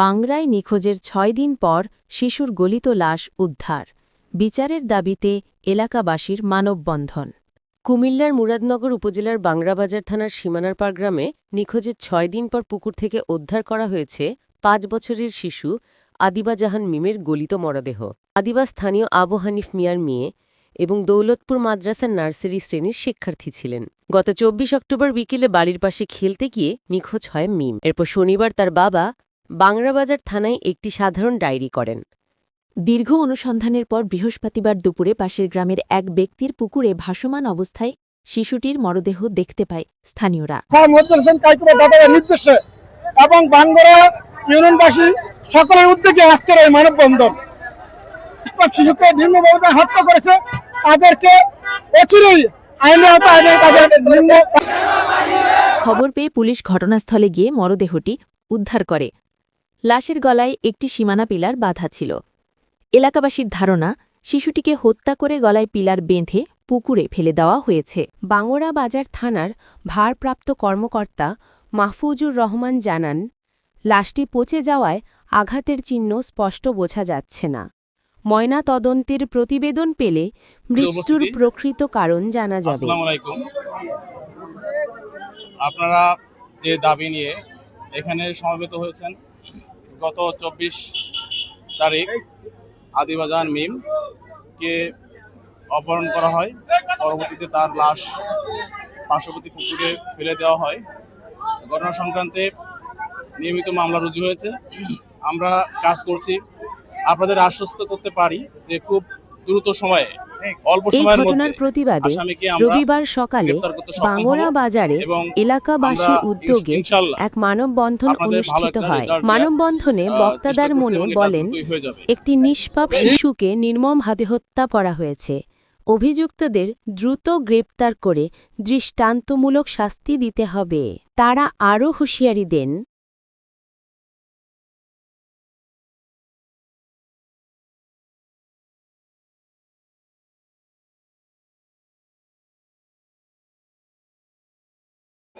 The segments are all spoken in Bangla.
বাংলায় নিখোঁজের ছয় দিন পর শিশুর গলিত লাশ উদ্ধার। বিচারের দাবিতে এলাকাবাসীর মানববন্ধন। কুমিল্লার মুরাদনগর উপজেলার বাংরাবাজার থানার সীমানারপাড় গ্রামে নিখোঁজের ছয় দিন পর পুকুর থেকে উদ্ধার করা হয়েছে পাঁচ বছরের শিশু আদিবা জাহান মিমের গলিত মরদেহ। আদিবা স্থানীয় আবু হানিফ মিয়ার মেয়ে এবং দৌলতপুর মাদ্রাসার নার্সারি শ্রেণির শিক্ষার্থী ছিলেন। গত চব্বিশ অক্টোবর বিকেলে বাড়ির পাশে খেলতে গিয়ে নিখোঁজ হয় মিম। এরপর শনিবার তার বাবা বাংরাবাজার থানায় একটি সাধারণ ডায়েরি করেন। দীর্ঘ অনুসন্ধানের পর বৃহস্পতিবার দুপুরে পাশের গ্রামের এক ব্যক্তির পুকুরে ভাসমান অবস্থায় শিশুটির মরদেহ দেখতে পায় স্থানীয়রা। নির্দেশে এবং ইউনিয়নবাসী সকলের উদ্যোগে আজকের এই মানববন্ধন। শিশুকে নিম্নভাবে হত্যা করেছে তাদেরকে অচিরেই আইনে খবর পেয়ে পুলিশ ঘটনাস্থলে গিয়ে মরদেহটি উদ্ধার করে। লাশের গলায় একটি সীমানা পিলার বাধা ছিল। এলাকাবাসীর ধারণা শিশুটিকে হত্যা করে গলায় পিলার বেঁধে পুকুরে ফেলে দেওয়া হয়েছে। বাংড়া বাজার থানার ভারপ্রাপ্ত কর্মকর্তা মাহফুজুর রহমান জানান লাশটি পচে যাওয়ায় আঘাতের চিহ্ন স্পষ্ট বোঝা যাচ্ছে না। ময়না তদন্তের প্রতিবেদন পেলে মৃত্যুর প্রকৃত কারণ জানা যাবে। আপনারা যে দাবি নিয়ে এখানে সমবেত হয়েছেন গত চব্বিশ তারিখ আদিবাজান মিম কে অপহরণ করা হয়। পরবর্তীতে তার লাশ পার্শ্ববর্তী পুকুরে ফেলে দেওয়া হয়। ঘটনা সংক্রান্তে নিয়মিত মামলা রুজু হয়েছে। আমরা কাজ করছি। আপনাদের আশ্বস্ত করতে পারি যে খুব দ্রুত সময়ে এই ঘটনার প্রতিবাদে রবিবার সকালে বাংলা বাজারে এলাকাবাসী উদ্যোগে এক মানববন্ধন অনুষ্ঠিত হয়। মানববন্ধনে বক্তাদার মনে বলেন। একটি নিষ্পাপ শিশুকে নির্মম হাতে হত্যা করা হয়েছে। অভিযুক্তদের দ্রুত গ্রেপ্তার করে দৃষ্টান্তমূলক শাস্তি দিতে হবে। তারা আরও হুঁশিয়ারি দেন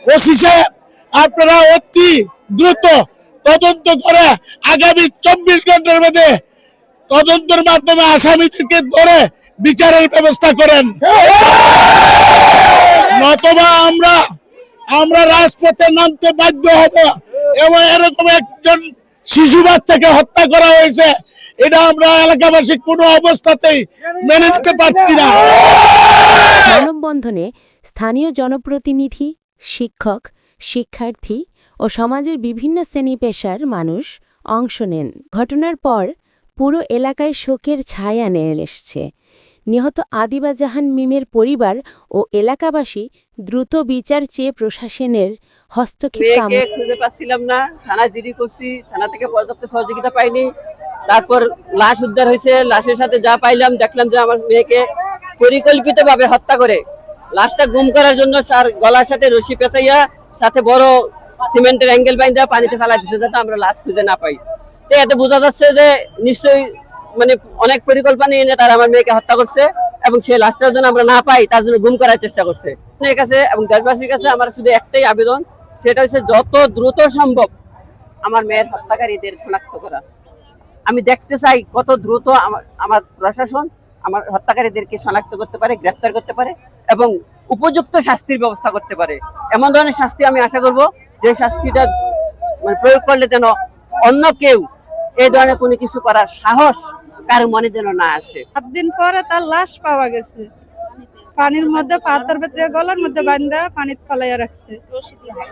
ওসি সাহেব আপনারা অতি দ্রুত তদন্ত করে আগামী চব্বিশ ঘণ্টার মধ্যে তদন্তের মাধ্যমে আসামিদেরকে ধরে বিচারের ব্যবস্থা করেন। নতবা আমরা আমরা রাজপথে নামতে বাধ্য হব এবং এরকম একজন শিশু বাচ্চাকে হত্যা করা হয়েছে, এটা আমরা এলাকাবাসী কোনো অবস্থাতেই মেনে নিতে পারছি না। মানববন্ধনে স্থানীয় জনপ্রতিনিধি শিক্ষক শিক্ষার্থী ও সমাজের বিভিন্ন শ্রেণি পেশার মানুষ অংশ নেন। ঘটনার পর পুরো এলাকায় শোকের ছায়া নেয়ে এসছে। নিহত আদিবা জাহান মিমের পরিবার ও এলাকাবাসী দ্রুত বিচার চেয়ে প্রশাসনের হস্তক্ষেপ খুঁজে পাচ্ছিলাম না। থানা জিডি করছি। থানা থেকে পর্যাপ্ত সহযোগিতা পাইনি। তারপর লাশ উদ্ধার হয়েছে। লাশের সাথে যা পাইলাম দেখলাম যে আমার মেয়েকে পরিকল্পিতভাবে হত্যা করে লাশটা গুম করার জন্য স্যার গলার সাথে রশি পেঁচাইয়া, সাথে বড় সিমেন্টের অ্যাঙ্গেল বাইন্দা পানিতে ফেলা দিচ্ছে যাতে আমরা লাশ খুঁজে না পাই। তো এতে বোঝা যাচ্ছে যে নিশ্চয়ই মানে অনেক পরিকল্পনা নিয়ে তারা আমার মেয়েকে হত্যা করছে এবং সেই লাশটার জন্য আমরা না পাই, তার জন্য গুম করার চেষ্টা করছে। আপনার কাছে এবং দেশবাসীর কাছে আমার শুধু একটাই আবেদন, সেটা হচ্ছে যত দ্রুত সম্ভব আমার মেয়ের হত্যাকারীদের শনাক্ত করা। আমি দেখতে চাই কত দ্রুত আমার আমার প্রশাসন আমার হত্যাকারীদেরকে শনাক্ত করতে পারে, গ্রেফতার করতে পারে এবং উপযুক্ত শাস্তির ব্যবস্থা করতে পারে। এমন ধরনের শাস্তি আমি আশা করব যে শাস্তিটা মানে প্রয়োগ করলে যেন অন্য কেউ এই ধরনের কোনো কিছু করার সাহস কারও মনে যেন না আসে। সাত দিন পরে তার লাশ পাওয়া গেছে। পানির মধ্যে পাথর বেঁধে গলার মধ্যে বান্ধা পানিতে ফলাইয়া রাখছে।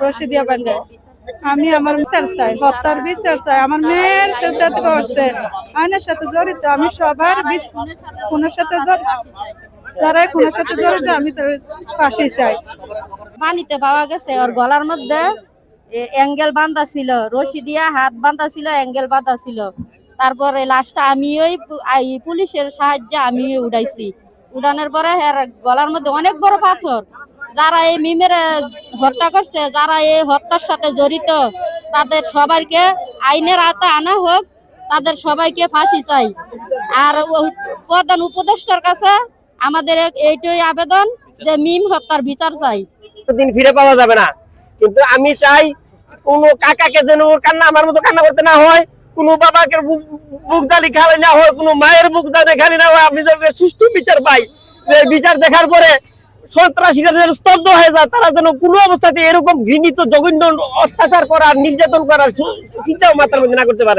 রশি দিয়া বান্ধা আমি আমার বিচার চাই, হত্যার বিচার চাই। আমার মেয়ের সাথে করছে। আইনের সাথে জড়িত, আমি সবার খুনের সাথে যারা খুনের সাথে জড়িত, আমি তার ফাঁসি চাই। পানিতে পাওয়া গেছে, ওর গলার মধ্যে অ্যাঙ্গেল বাঁধা ছিল। রশি দিয়া হাত বাঁধা ছিল, অ্যাঙ্গেল বাঁধা ছিল। তারপরে লাস্টটা আমি ওই পুলিশের সাহায্যে আমি উড়াইছি। উড়ানোর পরে এর গলার মধ্যে অনেক বড় পাথর। যারা এই মিমের হত্যা করছে, যারা এই হত্যার সাথে জড়িত, তাদের সবাইকে আইনের আওতায় আনা হোক, তাদের সবাইকে ফাঁসি চাই। আর প্রধান উপদেষ্টার কাছে আমাদের এইটাই আবেদন যে মিম হত্যার বিচার চাই। দিন ফিরে পাওয়া যাবে না। কিন্তু আমি চাই কোনো কাকাকে যেন ওর কান্না আমার মতো কান্না করতে না হয়, কোনো বাবাকে বুক জালি খালি না হয়, কোনো মায়ের বুক জালি খালি না হয়। আপনি যদি সুষ্ঠু বিচার পাই বিচার দেখার পরে স্তব্ধ হয়ে যায়, তারা যেন কোনো অবস্থাতে এরকম ঘৃণিত জঘন্য অত্যাচার করার, নির্যাতন করার চিন্তা মাথার মধ্যে না করতে পারে।